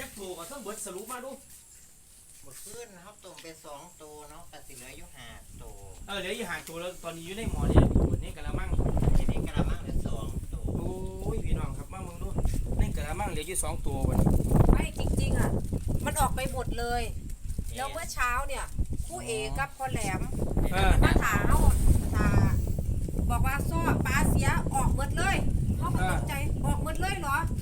จักตัวก็ต้องเบิดสรุปมาดูหมดขึ้นเขาต้มไปสองตัวเนาะแต่สิเหลืออยู่ห้าตัวเออเหลืออยู่ห่างตัวแล้วตอนนี้อยู่ในหมอเนี่ยอยู่ในกะละมังทีนี้กระมังเหลือสองตัวโอ้ยพี่น้องครับมามึงดูในกะละมังเหลืออยู่สองตัวบัดนี้ไม่จริงๆอะ มันออกไปหมดเลย แล้วเมื่อเช้าเนี่ยคู่เอกับพ่อแหลมเออมาถามเขาถาบอกว่าซ้อปลาเสียออกหมดเลยเขาก็ตกใจออกหมดเลยเหรอนั่งกับ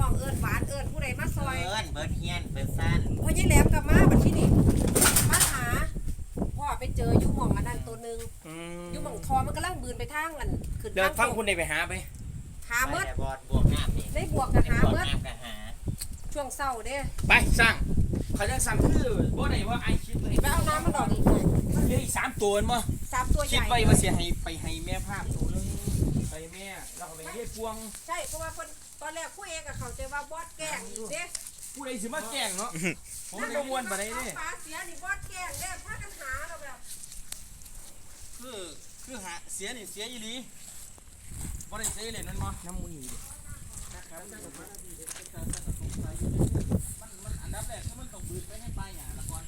ห้องเอิญหวานเอิญผู้ใดมาซอย เบิร์นเบิร์นเฮียนเบิร์นสั้นพอยี่แหลมกลับมาบัดที่นี่มาหาพ่อไปเจออยู่หม่องอันนั้นตัวหนึงอืมอยู่หม่องทอมันกำลังบืนไปทางอันขึ้นเดี๋ยวทางฟังคุณได้ไปหาไป หาเมื่อแต่บอดบวกน้ำนี่ได้บวกกับหาบวกเมื่อน้ำกับหาช่วงเศร้าเด้ไปสร้างเขาจะสั่งคือบ่ได้ว่าไอคิดเลยไปเอาน้ำมันออกอีกหน่อยมันเหลืออีกสามตัวมั้งสามตัวใหคิดญ่ไว้ว่าเสียให้ไปให้แม่ภาพตัวนึงไปแม่แล้วก็ไปเฮ็ดพวง ใช่เพราะว่าคน ตอนแรกคู่เอกับเขาใจว่าบอสแกล้งอีกเด้ผู้ใดสิมาแกล้งเนาะผมก็มวนปานใดเด้ปลาเสียนี่บอสแกล้งเด้ถ้ากันหาเราแบบคือคือหาเสียนี่เสียอีหลีบ่ได้เสียเล่นมันบ่น้ำมือนี่มันมันอันดับแรกคือมันต้องบืนไปให้ปลาหยาละก่อน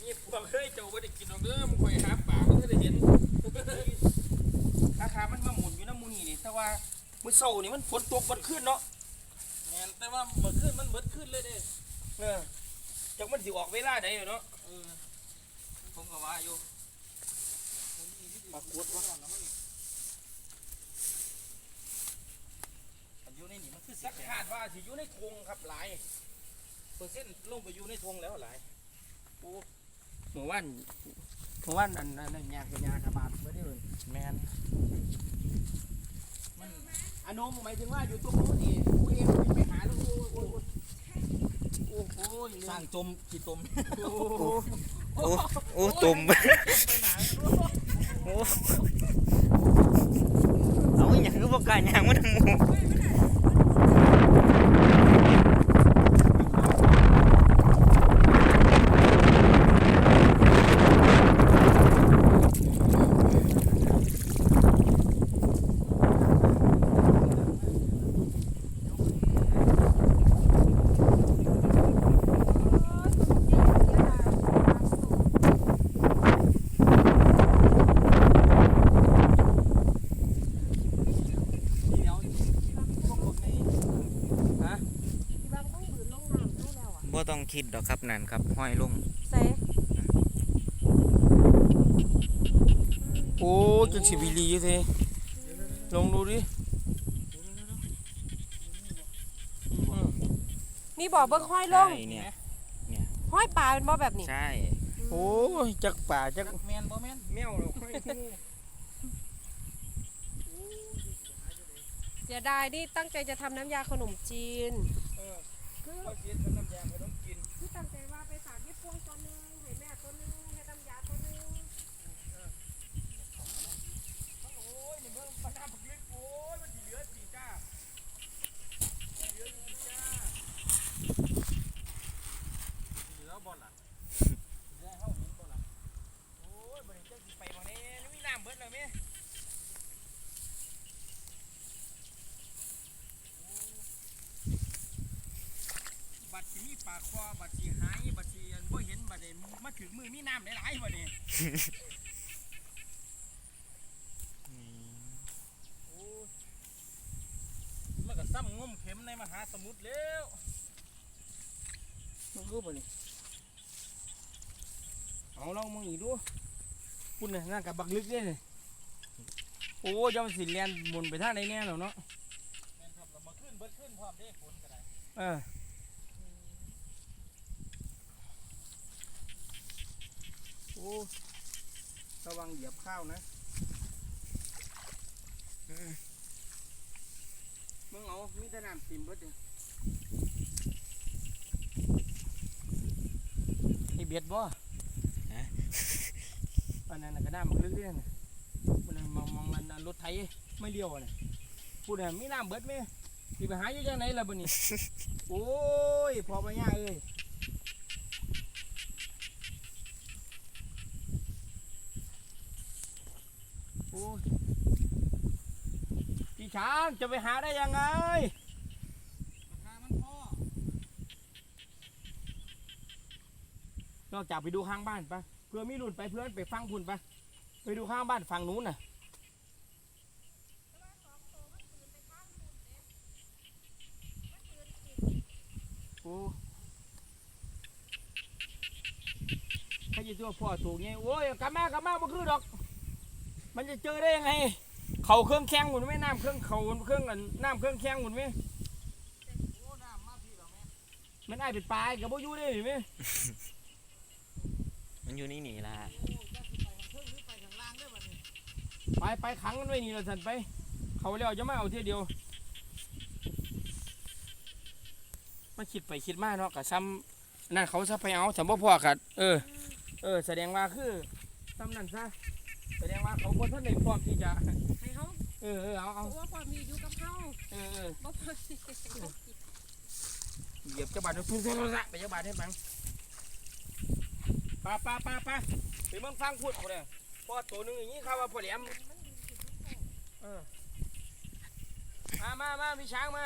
นี่พวกเฮ้ยเจ้าบ่ได้กินหรอกเด้อมึงคอยหาปลามันก็ได้เห็นราคามันมาหมุนอยู่น้ำมูนี่นี่แต่ว่า มื้อเช้านี่มันฝนตกบ่ขึ้นเนาะแม่นแต่ว่าเมื่อคืนมันเบิดขึ้นเลยเด้เออจักมันสิออกเวลาใดเนาะเออผมก็ว่าอยู่ปรากฏว่าอันอยู่ในนี่มันคือสิสักคาดว่าสิอยู่ในทงครับหลายเปอร์เซ็นต์ลงไปอยู่ในทงแล้วหลายเมื่อวานเมื่อวานอันอันนั้นยากกับยากระบาดบ่ได้เลยแม่นมัน อนนมหมายถึงว่าอยู่ตรงนู้นนี่ผู้เองมันไปหาแล้วโอ้ยโอ้ยโอ้ยโอ้โหสร้างจมกี่ตมโอ้โหโอ้โอ้ตุ่มโอ้เอาอย่างคือบอกการอย่างมันหมู เดี๋ยวพวกพวกนี้ฮะ ที่บ้านต้องบืนลงน้ำรู้แล้วอะ บ่ต้องคิดดอกครับนั่นครับห้อยลงใส่โอ้ยจังสิบิลีอยู่เท่ลองดูดิอืมนี่บอกเบิ้งห้อยลใช่งเนี่ยห้อยปลาเป็นบ่แบบนี้ใช่โอ้ยจักป่าจักแม่นบ่แม่นแมวเราค่อยเสียดายนี่ตั้งใจจะทำน้ำยาขนมจีน ว่าเสียทำน้ำยาขนมกิน ที่ตั้งใจว่าไปฝากยี่พวงตัวหนึงให้แม่ตัวหนึงให้น้ำยาตัวหนึง โอ้ยนี่เบิ่งปลาน้ำบักเล็กโอ้ยมันสิเหลือสิจ้าเหลือสิจ้า เหลือบ่ล่ะ ได้เฮาเห็นบ่ล่ะโอ้ยบ่ได้จักสิไปบ่แน่นี่มีน้ำเบิดแล้วแม่บัดสิมี ปลาคอบัดสิหายบัดสิอันบ่เห็นบัดนี้มาถึงมือมีน้ำหลายๆบัดนี้มันก็ซ้ำงมเข็มในมหาสมุทรแล้วมึงรู้ป่ะนี่เอาลองมึงอีกดูปุ่นน่ะนั่นกับบักลึกเนี่ยนี่โอ้ยเจำสิเลียนหมุนไปทางไหนแน่แล้วเนาะแม่นครับแล้วเมื่อคืนเบิดขึ้นพร้อมเด้ฝนก็ได้เออ โอ้ระวังเหยียบข้าวนะมึงเอามีแต่น้ำติ่มเบิดเลยไอเบียดบ่อันนั้นน่ะก็น้ำมันลึกเรื่อยน่ะมันนะมองมองมันนะรถไถไม่เลี้ยวอะน่ะพูดน่ะมีน้ำเบิดไหมสิไปหาอยู่จังไหนล่ะบ่นี่ โอ้ย พอมาย่าเอ้ย ช้างจะไปหาได้ยังไงนอกจากไปดูข้างบ้านปะเพื่อมีรุ่นไปเพื่อนไปฟังพุ่นปะไปดูข้างบ้านฝั่งนู้นน่ะโอ้ถ้าจะตัวพ่อถูกไงโอ้ยกลับมากลับมาบ่คือดอก มันจะเจอได้ยังไง เขาเครื่องแข้งหมุนไหมน้ำเครื่องเขาเครื่องอันน้ำเครื่องแข้งหมุนไหมมันไอ้ายเป็นปลากับโบอยูได้หรือไหมมันอยู่นี่หนีละไปไปขังมันไว้นี่เราสันไป เขาแล้วจะไม่เอาเที่ยวเดียวมาคิดไปคิดมาเนาะกับซ้ำนั่นเขาซะไปเอาสำบ่พอกัดเออ เออ แสดงว่าคือซ้ำนั่นซะแสดงว่าเขาคนท่านในพร้อมที่จะให้เขาเออเออเอาเพเอาราะว่าความมีอยู่กับเขาเออเออบ่พอสิเหยียบเจ้าบาททุกทุกทุกไปเจ้าบาทให้บังป้าป้าป้าป้าไปเมืองฟังพูดเขาเลยพอตัวหนึงอย่างนี้เขาว่าพอแหลมเออมามามาพี่ช้างมา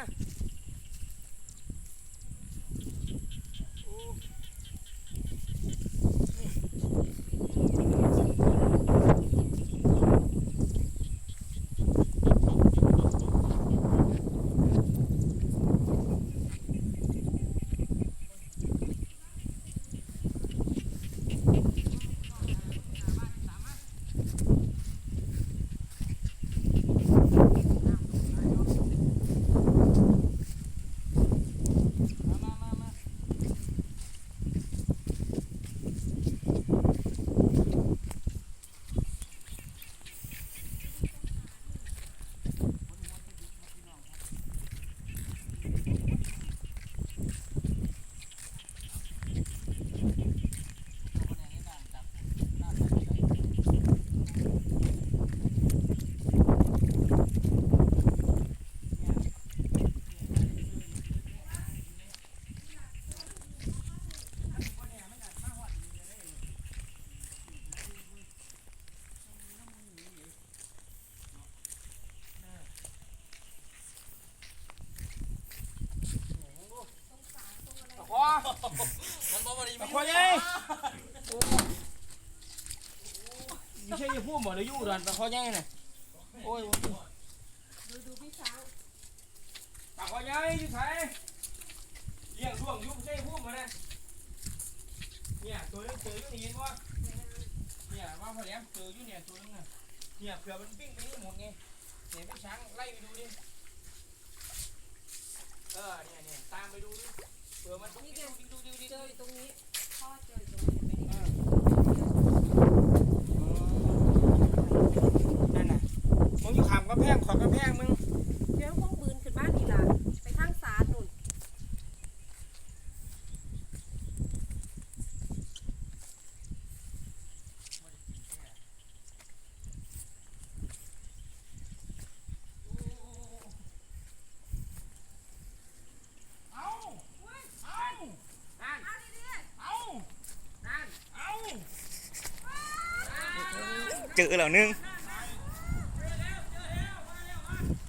ตะคอยัยไม่ใช่ยี่พูดหมดเลยยู่ดันตะคอยัยน่ะโอ้ยดูดูพี่ช้างตะคอยัยอยู่ไสเลี้ยงช่วงยุบใช่พูดมาเลยเนี่ยตัวนึงเจออยู่นี่เห็นบ่เนี่ยว่าพอแหลมเจออยู่เนี่ยตัวนึงน่ะเนี่ยเผื่อมันปิ้งไปนี่หมดไงเนี่ยพี่ช้างไล่ไปดูดิเออเนี่ยเนี่ยตามไปดูดิเผื่อมันปิ้งดูดิดูดิดูดิเจอตรงนี้ นั่นน่ะมึงอยู่ขามกระแพงขอกระแพงมึง เดี๋ยวพวกปืนขึ้นบ้านนี่ล่ะไปทางศาลนู่น เอาเอานั่นเอานั่นเอา เจอแล้วนึง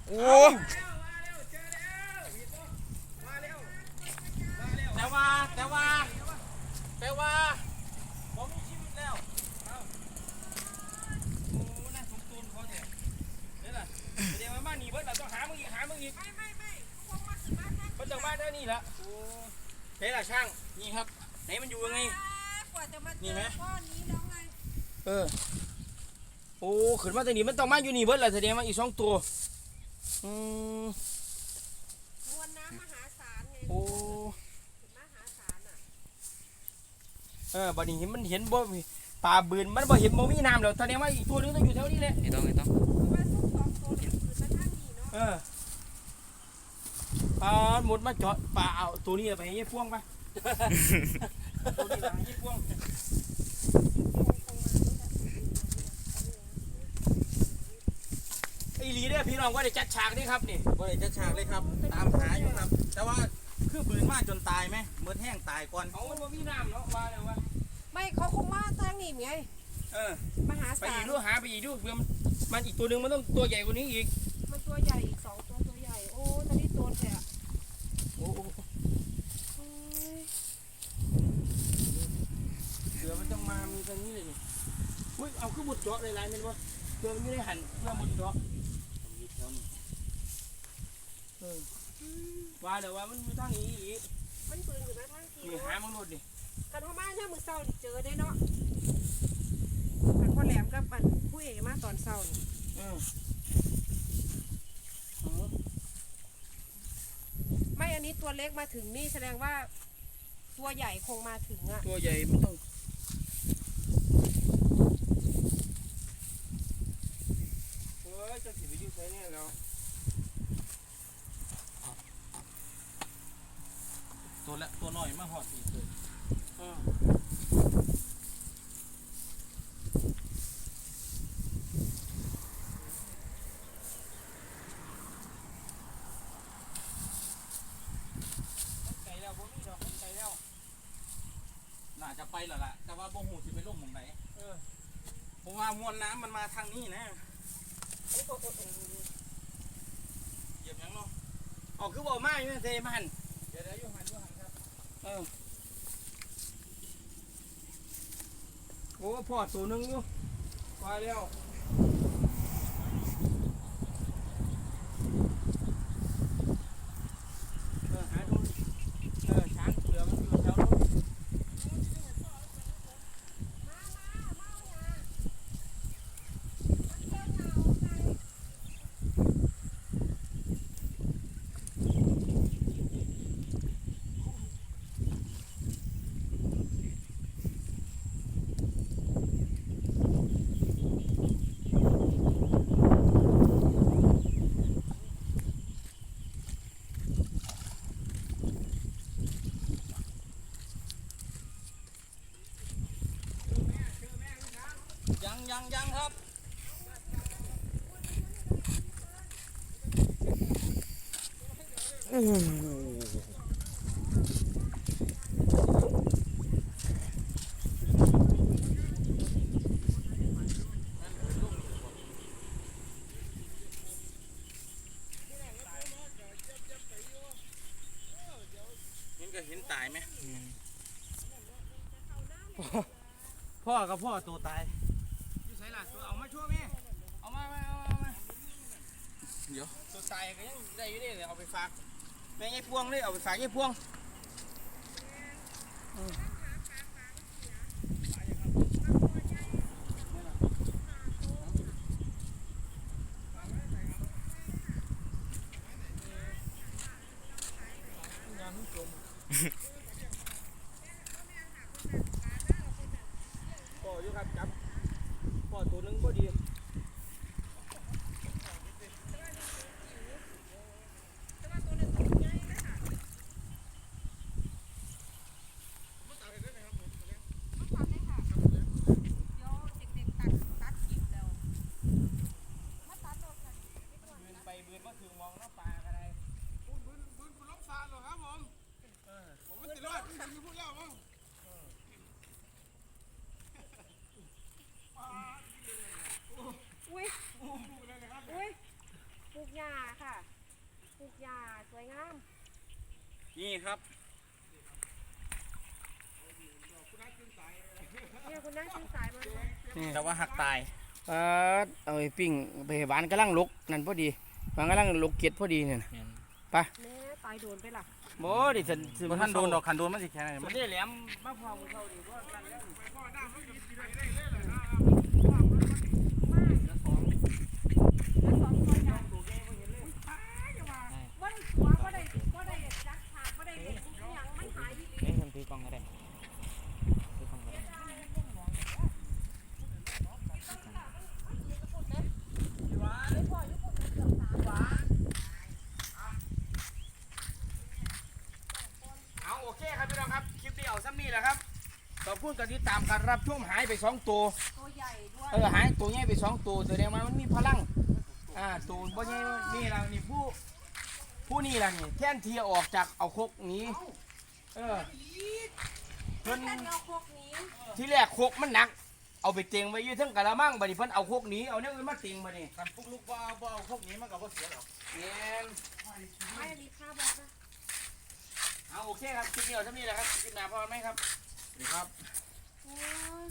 โอ้แต่ว่าแต่ว่าแต่ว่าผมมีชีวิตแล้วเอาโอ้น่าสมตูนเขาเนี่ยเดี๋ยวล่ะเดี๋ยวมาบ้านนี่เบิดเราต้องหามึงอีกหามึงอีกไม่ไม่ไม่พวกมาขึ้นบ้านทางเขาจะมาได้นี่ละโอ้เฮ้ยล่ะช่างนี่ครับไหนมันอยู่ยังไงกว่าจะมาเจนี่อไหมก้อนนี้แล้วไงเออ โอ้ขึ้นมาแต่นี่มันต้องมาอยู่นี่เบิดแหละแสดงว่าอีกสองตัวอืมมวลน้ำมหาศาลไงโอ้มหาศาลอะเออบัดนี้เห็นมันเห็นบ่ปลาบืนมันบ่เห็นบ่มีน้ำแล้วแสดงว่าอีกตัวหนึงต้องอยู่แถวนี้แหละไม่ต้องไม่ต้องเพราะว่าซุกสองตัวเนี่ยขึ้นมาทางนี้เนาะเออปลาหมดมาเจาะปลาเอาตัวนี้ไปให้ยายพวงไปตัวนี้ไปให้ยายพวงไอ้หลีเด้อพี่น้องว่าได้จัดฉากนี่ครับนี่บ่ได้จะฉากเลยครับ ตามหาอยู่ครับ แต่ว่าคือปืนมาจนตายไหมเมื่อแห้งตายก่อนเอามันบ่มีน้ำเนาะว่าเลยว่าไม่เขาคงมาทางนี้ไง เออมหาไปศาอีลกดูหาไปอีกดูเพื่อมันมันอีกตัวหนึ่งมันต้องตัวใหญ่กว่านี้อีกมันตัวใหญ่อีกสองตัวตัวใหญ่ โอ้ตอนนี้ตัวแฉะโอ้โหโอ้ยทางนี้เลยนี่อุ้ยเอาขึ้นบุดเจาะเลยลายมันวะเครื่องไม่ได้หันเพื่อบุดเจาะเออ ว่าเดี๋ยวว่ามันอยู่ทางนี้อีกมันปืนอยู่นะทางทีนี่หามังรถดิกันพ่อมาเนี่ยมือเศร้านี่เจอได้เนาะกันพ่อแหลมกับปันผู้เอกมาตอนเศร้านี่เออไม่อันนี้ตัวเล็กมาถึงนี่แสดงว่าตัวใหญ่คงมาถึงอะตัวใหญ่มันต้องเฮ้ยจะสิไปอยู่ไสเนี่ยแล้ว ตัวละตัวน้อยมาหอดอีกเลยเออไก่แล้วบ่มีดอกไก่แล้วน่าจะไปแล้วล่ะ แต่ว่าบ่หูสิไปลงหมองไหนเออเพราะว่ามวลน้ำมันมาทางนี้นะเหยียบหยังเนาะออกคือบ่มาอยู่ในเซมันเดี๋ยวเดี๋ยวอยู่หันอยู่หันครับ เออโอ้พ่อตัวหนึงอยู่ไปแล้วเออหาดูเออช้างเผือกมันอยู่แถวนู้น ยังยังยังครับเห็นก็เห็นตายไหมพ่อกับพ่อตัวตายอยู่ไสล่ะตัวเอามา ช่วยแม่เอามามาเอามาเอามาเดี๋ยวตัวตายก็ยังได้อยู่นี่เลยเอาไปฝากแม่ยายพวงเลยเอาไปฝากยายพวงพ่ออยู่ครับจับพ่อตัวหนึงก็ดี บืนไปบืนมาถึงมองน้ำปลาก็ได้ อุ้ยอุ้ยปลูกหญ้าค่ะปลูกหญ้าสวยงาม นี่ ครับเนี่ยคุณน้าชื่อสายมาด้วยแต่ว่าหักตายเออเอาไปปิ้งไปให้หวานกำลังลุกนั่นพอดีหวานกำลังลุกเกียดพอดีเนี่ยนะแม่ตายโดนไปล่ะบ่ดิฉันสิบ่ท่านโดนดอกคันโดนมันสิแค่ไหนมันได้แหลมมาพอมึงเข้าดีเพราะนั่นแล้ว ว่าได้ตัวว่าได้ว่าได้จักฉากว่าได้เห็นทุกอย่างมันหายดี เอ้ยผมถือกล้องก็ได้ถือกล้องก็ได้ เอาโอเคครับพี่น้องครับคลิปนี้เอาซ้ำนี่แหละครับ ขอบคุณกันที่ตามการรับชมหายไปสองตัวตัวใหญ่ด้วยเออหายตัวใหญ่ไปสองตัวแสดงว่ามันมีพลังอ่าตัวบ่ใหญ่นี่ล่ะนี่ผู้ผู้นี่ล่ะนี่แท่นที่ออกจากเอาคกหนี้เออเพิ่นแต่เอาพวกนี้ที่แรกโคกมันหนักเอาไปเตียงไว้อยู่เทั้งกะละมังบัดนี้เพิ่นเอาโคกหนี้เอาเนี่ยอื่นมาเตียงบัดนี้กันปุ๊กลูกบ่เอาบ่เอาพวกนี้มันก็บ่เสียหรอกแม่นไม่อันนี้ค่าบอกนะเอาโอเคครับคลิปนี้เอาเท่านี้แหละครับคลิปหน้าพอไหมครับสวัสดีครับ โอ้ย